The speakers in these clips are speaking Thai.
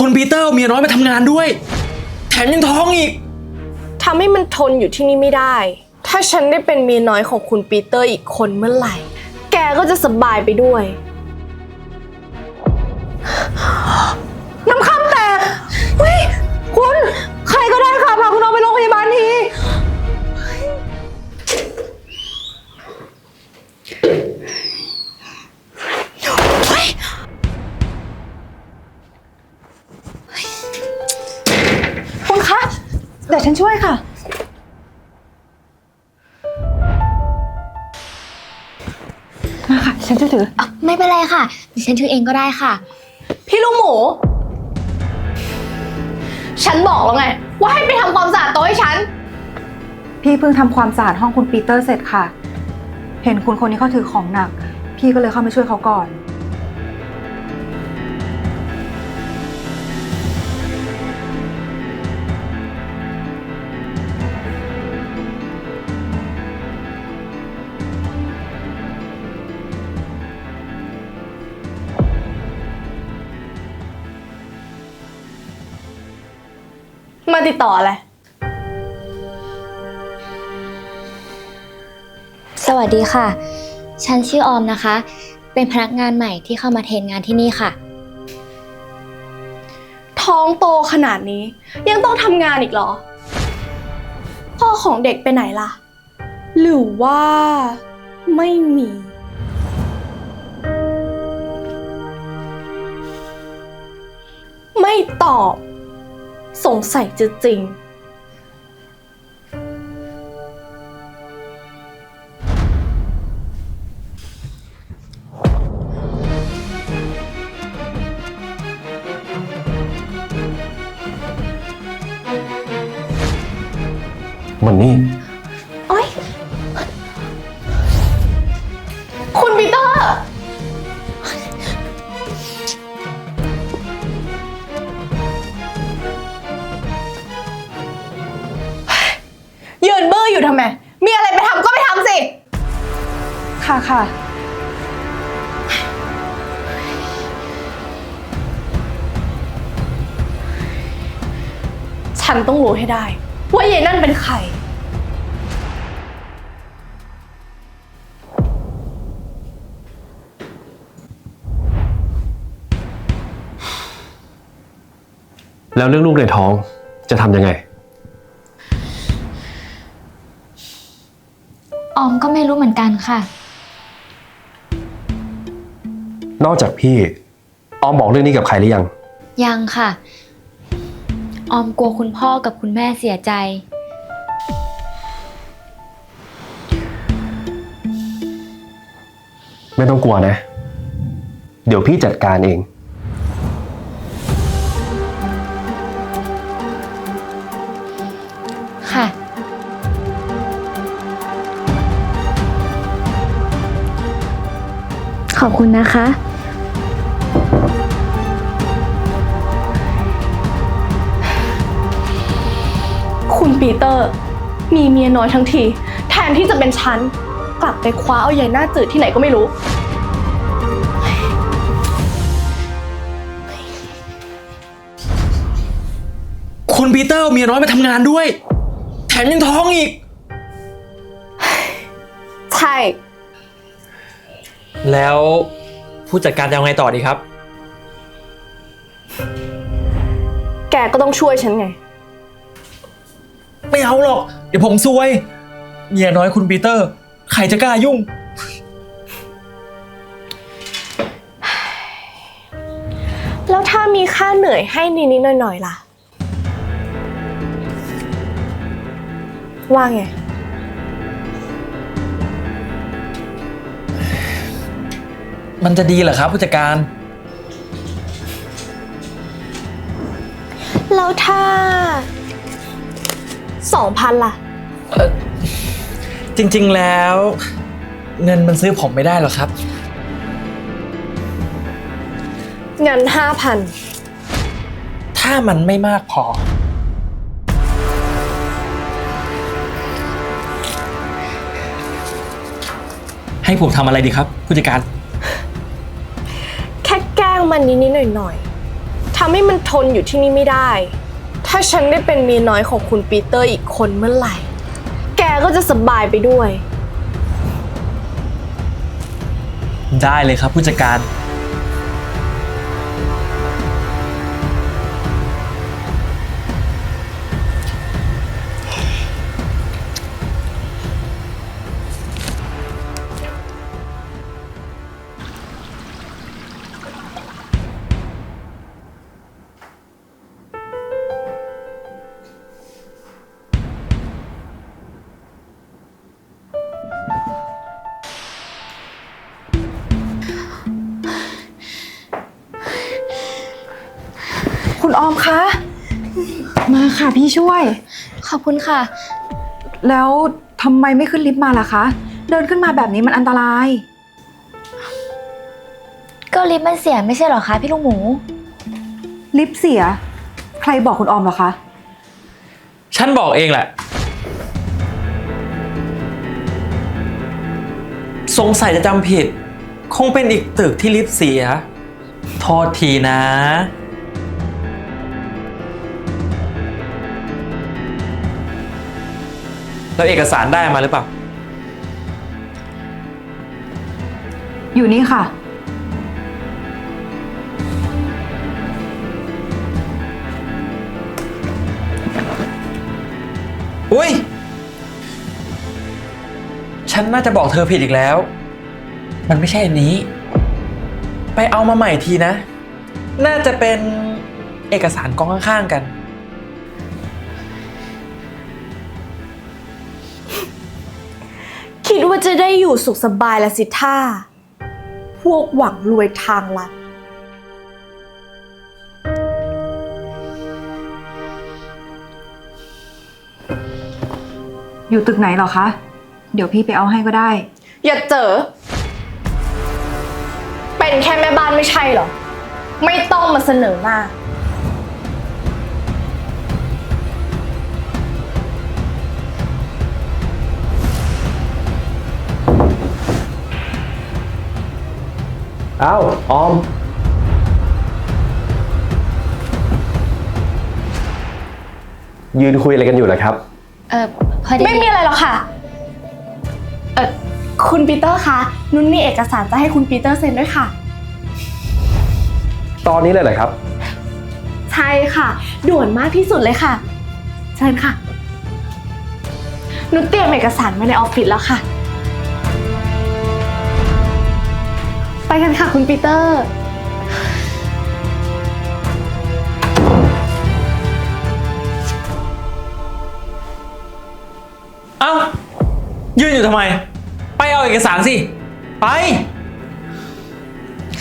คุณปีเตอร์เอาเมียน้อยมาทำงานด้วย แถมยังท้องอีก ทำให้มันทนอยู่ที่นี่ไม่ได้ ถ้าฉันได้เป็นเมียน้อยของคุณปีเตอร์อีกคนเมื่อไหร่ แกก็จะสบายไปด้วย เดี๋ยวฉันช่วยค่ะ มาค่ะ ฉันช่วยถือ อะไม่เป็นไรค่ะดิฉันถือเองก็ได้ค่ะ พี่ลูกหมู ฉันบอกแล้วไง ว่าให้ไปทำความสะอาดโต๊ะให้ฉัน พี่เพิ่งทำความสะอาดห้องคุณปีเตอร์เสร็จค่ะ เห็นคุณคนนี้เขาถือของหนัก พี่ก็เลยเข้ามาช่วยเขาก่อน ติดต่ออะไร สวัสดีค่ะ ฉันชื่อออมนะคะ เป็นพนักงานใหม่ที่เข้ามาเทรนงานที่นี่ค่ะ ท้องโตขนาดนี้ ยังต้องทำงานอีกเหรอ พ่อของเด็กไปไหนล่ะ หรือว่าไม่มี ไม่ตอบ สงสัยจะจริง มันนี่ ฉันต้องรู้ให้ได้ ว่ายายนั่นเป็นใคร แล้วเรื่องลูกในท้องจะทำยังไง ออมก็ไม่รู้เหมือนกันค่ะ นอกจากพี่ ออมบอกเรื่องนี้กับใครหรือยัง ยังค่ะ ออมกลัวคุณพ่อกับคุณแม่เสียใจ ไม่ต้องกลัวนะ เดี๋ยวพี่จัดการเอง ค่ะ ขอบคุณนะคะ ปีเตอร์ มีเมียน้อยทั้งที แทนที่จะเป็นฉัน กลับไปคว้าเอาใหญ่หน้าจืดที่ไหนก็ไม่รู้ คุณปีเตอร์เอาเมียน้อยมาทำงานด้วย แถมยังท้องอีก ใช่ แล้วผู้จัดการจะเอาไงต่อดีครับ แกก็ต้องช่วยฉันไง ไม่เอาหรอก เดี๋ยวผมซวย เมียน้อยคุณปีเตอร์ ใครจะกล้ายุ่ง แล้วถ้ามีค่าเหนื่อยให้นิดๆหน่อยๆล่ะ ว่าไง มันจะดีเหรอครับผู้จัดการ แล้วถ้า สองพันล่ะ จริงๆแล้ว เงินมันซื้อผมไม่ได้หรอกครับ เงินห้าพันถ้ามันไม่มากพอ ให้ผมทำอะไรดีครับผู้จัดการ แค่แกล้งมันนิดๆหน่อยๆทำให้มันทนอยู่ที่นี่ไม่ได้ ถ้าฉันได้เป็นเมียน้อยของคุณปีเตอร์อีกคนเมื่อไหร่ แกก็จะสบายไปด้วย ได้เลยครับผู้จัดการ ออมคะ มาค่ะพี่ช่วย ขอบคุณค่ะ แล้วทำไมไม่ขึ้นลิฟต์มาล่ะคะ เดินขึ้นมาแบบนี้มันอันตราย ก็ลิฟต์มันเสียไม่ใช่เหรอคะพี่ลูกหมู ลิฟต์เสีย ใครบอกคุณออมเหรอคะ ฉันบอกเองแหละ สงสัยจะจำผิด คงเป็นอีกตึกที่ลิฟต์เสีย โทษทีนะ แล้วเอกสารได้มาหรือเปล่า อยู่นี่ค่ะ อุ้ย ฉันน่าจะบอกเธอผิดอีกแล้ว มันไม่ใช่อันนี้ ไปเอามาใหม่ทีนะ น่าจะเป็นเอกสารกองข้างๆกัน ได้อยู่สุขสบายละสิท่า พวกหวังรวยทางลัด อยู่ตึกไหนเหรอคะ เดี๋ยวพี่ไปเอาให้ก็ได้ อย่าเจอ เป็นแค่แม่บ้านไม่ใช่เหรอ ไม่ต้องมาเสนอหน้า อ้าวออม ยืนคุยอะไรกันอยู่เหรอครับ เออพอดีไม่มีอะไรหรอกค่ะ เออคุณปีเตอร์คะ นุ่นมีเอกสารจะให้คุณปีเตอร์เซ็นด้วยค่ะ ตอนนี้เลยเหรอครับ ใช่ค่ะ ด่วนมากที่สุดเลยค่ะ เชิญค่ะ นุชเตรียมเอกสารไว้ในออฟฟิศแล้วค่ะ ไปกันค่ะคุณปีเตอร์ เอ้า ยืนอยู่ทำไม ไปเอาเอกสารสิ ไป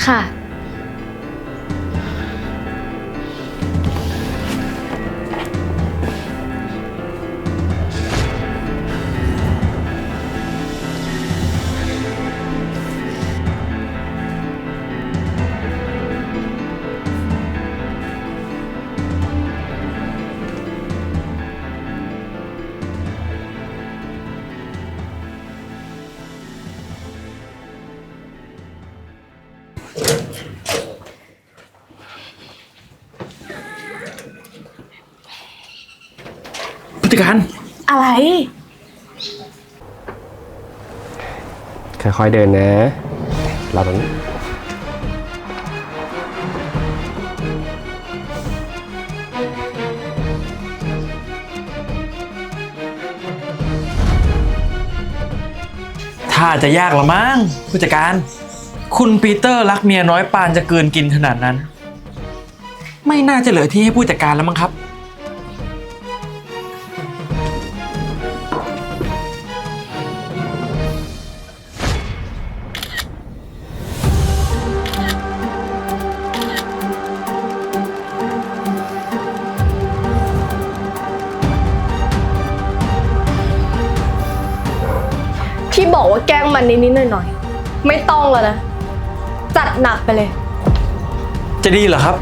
ค่ะ จัดการ อะไร ค่อยๆเดินนะเราตรงนี้ถ้าจะยากละมั้งผู้จัดการ คุณปีเตอร์รักเมียน้อยปานจะเกินกินขนาดนั้น ไม่น่าจะเหลือที่ให้ผู้จัดการแล้วมั้งครับ ว่าแกล้งมันนิดๆหน่อยๆ ไม่ต้องแล้วนะ จัดหนักไปเลย จะดีเหรอครับ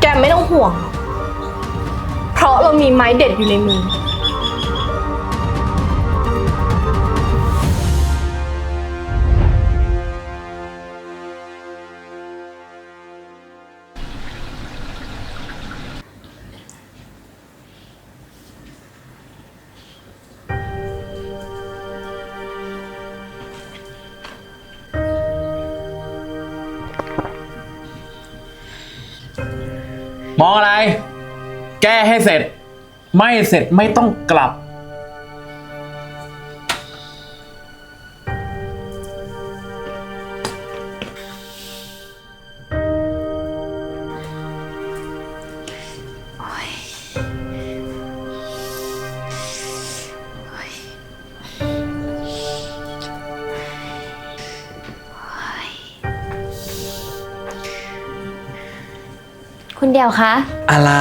แกไม่ต้องห่วง เพราะเรามีไม้เด็ดอยู่ในมือ มองอะไร แก้ให้เสร็จ ไม่เสร็จไม่ต้องกลับ คุณเดียวคะ อะไร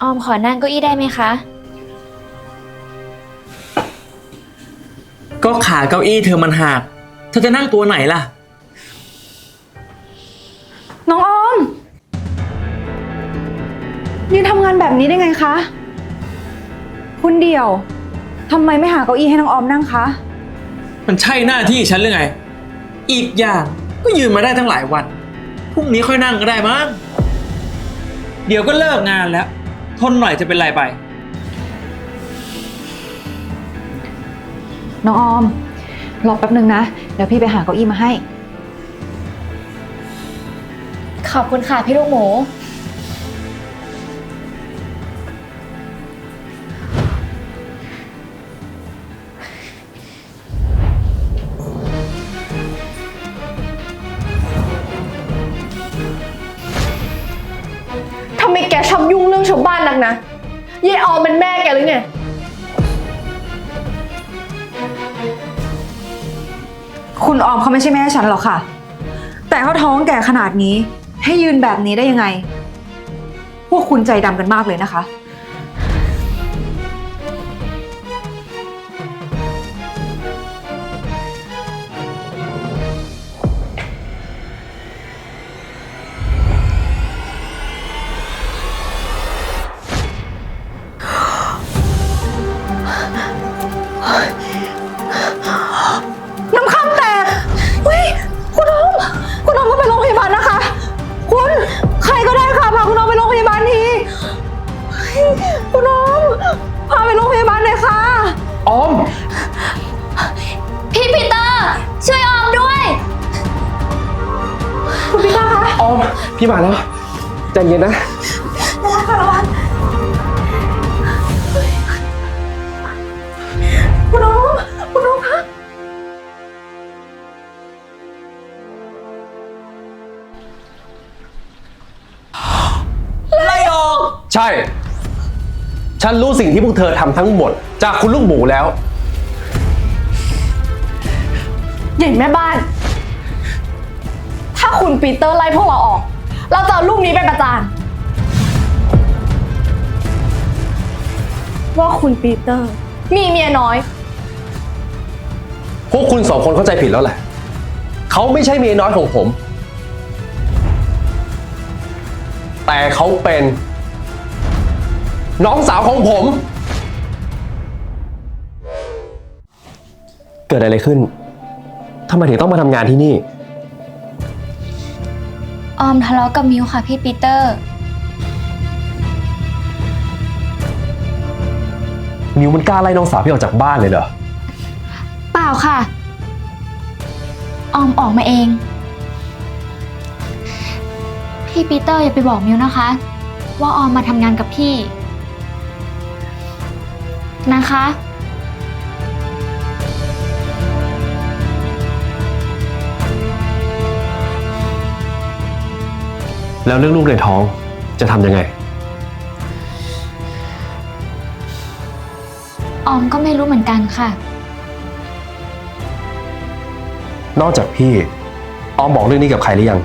ออมขอนั่งเก้าอี้ได้ไหมคะ ก็ขาเก้าอี้เธอมันหักเธอจะนั่งตัวไหนล่ะ น้องออมยืนทำงานแบบนี้ได้ไงคะ คุณเดี่ยวทำไมไม่หาเก้าอี้ให้น้องออมนั่งคะ มันใช่หน้าที่ฉันหรือไง อีกอย่างก็ยืนมาได้ตั้งหลายวัน พรุ่งนี้ค่อยนั่งก็ได้มั้ง เดี๋ยวก็เลิกงานแล้ว ทนหน่อยจะเป็นไรไป น้องออม รอแป๊บนึงนะ เดี๋ยวพี่ไปหาเก้าอี้มาให้ ขอบคุณค่ะพี่ลูกหมู คุณออมเขาไม่ใช่แม่ฉันหรอกค่ะ แต่เขาท้องแก่ขนาดนี้ ให้ยืนแบบนี้ได้ยังไง พวกคุณใจดำกันมากเลยนะคะ ออม พี่ปีเตอร์ ช่วยออมด้วย คุณพี่คะออม พี่มาแล้วใจเย็นนะ ระวังค่ะระวังคุณออมคุณออมคะไล่ออก ใช่ ฉันรู้สิ่งที่พวกเธอทำทั้งหมด จากคุณลูกหมูแล้ว ใหญ่แม่บ้าน ถ้าคุณปีเตอร์ไล่พวกเราออก เราจะเอารูปนี้ไปประจาน ว่าคุณปีเตอร์ มีเมียน้อย พวกคุณสองคนเข้าใจผิดแล้วแหละ เขาไม่ใช่เมียน้อยของผม แต่เขาเป็น น้องสาวของผม เกิดอะไรขึ้นทำไมถึงต้องมาทำงานที่นี่ ออมทะเลาะกับมิวค่ะพี่ปีเตอร์ มิวมันกล้าไล่น้องสาวพี่ออกจากบ้านเลยเหรอ เปล่าค่ะ ออมออกมาเอง พี่ปีเตอร์อย่าไปบอกมิวนะคะ ว่าออมมาทำงานกับพี่ นะคะ แล้วเรื่องลูกในท้องจะทำยังไง ออมก็ไม่รู้เหมือนกันค่ะ นอกจากพี่ ออมบอกเรื่องนี้กับใครหรือยัง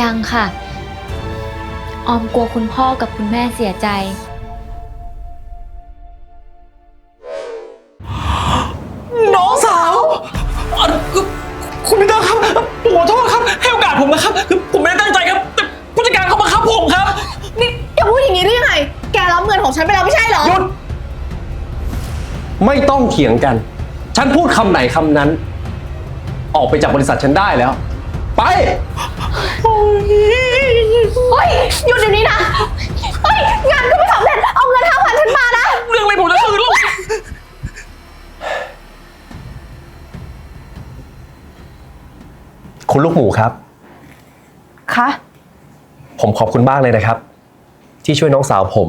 ยังค่ะ ออมกลัวคุณพ่อกับคุณแม่เสียใจ ไม่ต้องเถียงกัน ฉันพูดคำไหนคำนั้น ออกไปจากบริษัทฉันได้แล้ว ไป เฮ้ยหยุดเดี๋ยวนี้นะเฮ้ยงานก็ไม่สำเร็จเอาเงินห้าพันฉันมานะ เรื่องอะไรผมจะคืนลูก คุณลูกหมูครับคคะผมขอบคุณมากเลยนะครับ ที่ช่วยน้องสาวผม